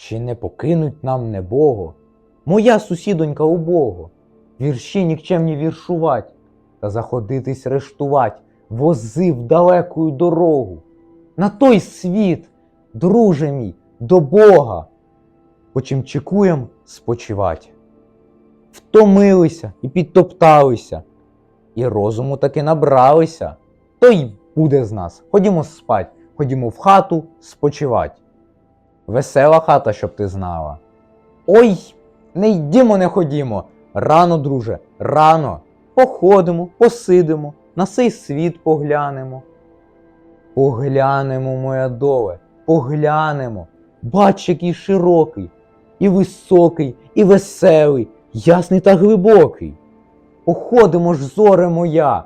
Чи не покинуть нам небого? Моя сусідонька убого, вірші нікчемні віршувать, та заходитись рештувать, возив далекую дорогу. На той світ, друже мій, до Бога, почим чекуєм спочивать. Втомилися і підтопталися, і розуму таки набралися. То й буде з нас. Ходімо спать, ходімо в хату спочивать. Весела хата, щоб ти знала. Ой, не йдімо, не ходімо. Рано, друже, рано. Походимо, посидимо, на сей світ поглянемо. Поглянемо, моя доле, поглянемо. Бач, який широкий, і високий, і веселий, ясний та глибокий. Походимо ж, зоре моя,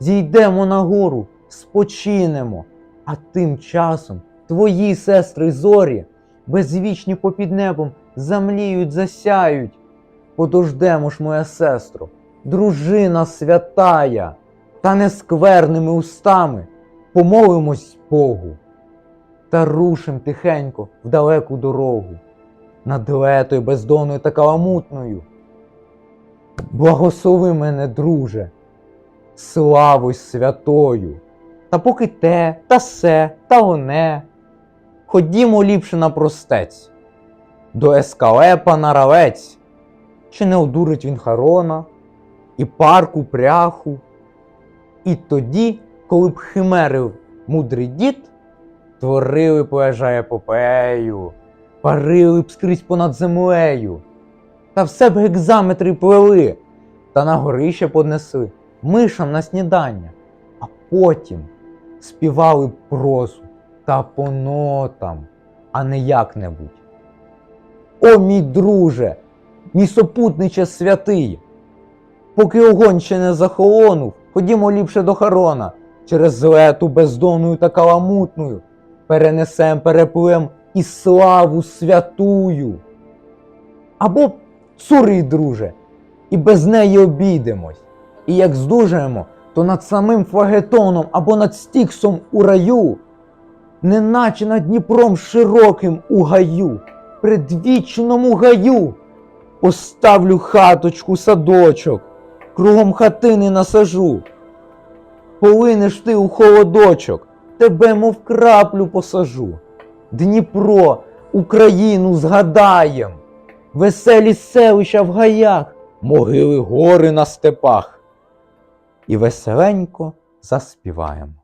зійдемо на гору, спочинемо, а тим часом твої сестри зорі, безвічні попід небом, замліють, засяють. Подождемо ж, моя сестро, дружина святая, та нескверними устами помолимось Богу та рушим тихенько в далеку дорогу, над летою бездонною та каламутною. Благослови мене, друже, славою святою, та поки те, та се, та оне. Ходімо ліпше на простець, до ескалепа на равець, чи не одурить він Харона, і парку пряху. І тоді, коли б химерив мудрий дід, творили поежа епопею, парили б скрізь понад землею, та все б гекзаметри плели, та на горище поднесли мишам на снідання, а потім співали б прозу та по нотам, а не як-небудь. О, мій друже, мій сопутниче святий! Поки огонь ще не захолонув, ходімо ліпше до Харона, через лету бездонною та каламутною, перенесем, переплем і славу святую. Або цурий, друже, і без неї обійдемось. І як здужаємо, то над самим флагетоном або над стіксом у раю, неначе над Дніпром широким у гаю, предвічному гаю, поставлю хаточку, садочок, кругом хатини насажу. Полинеш ти у холодочок, тебе, мов краплю посажу. Дніпро, Україну згадаєм, веселі селища в гаях, могили гори на степах. І веселенько заспіваємо.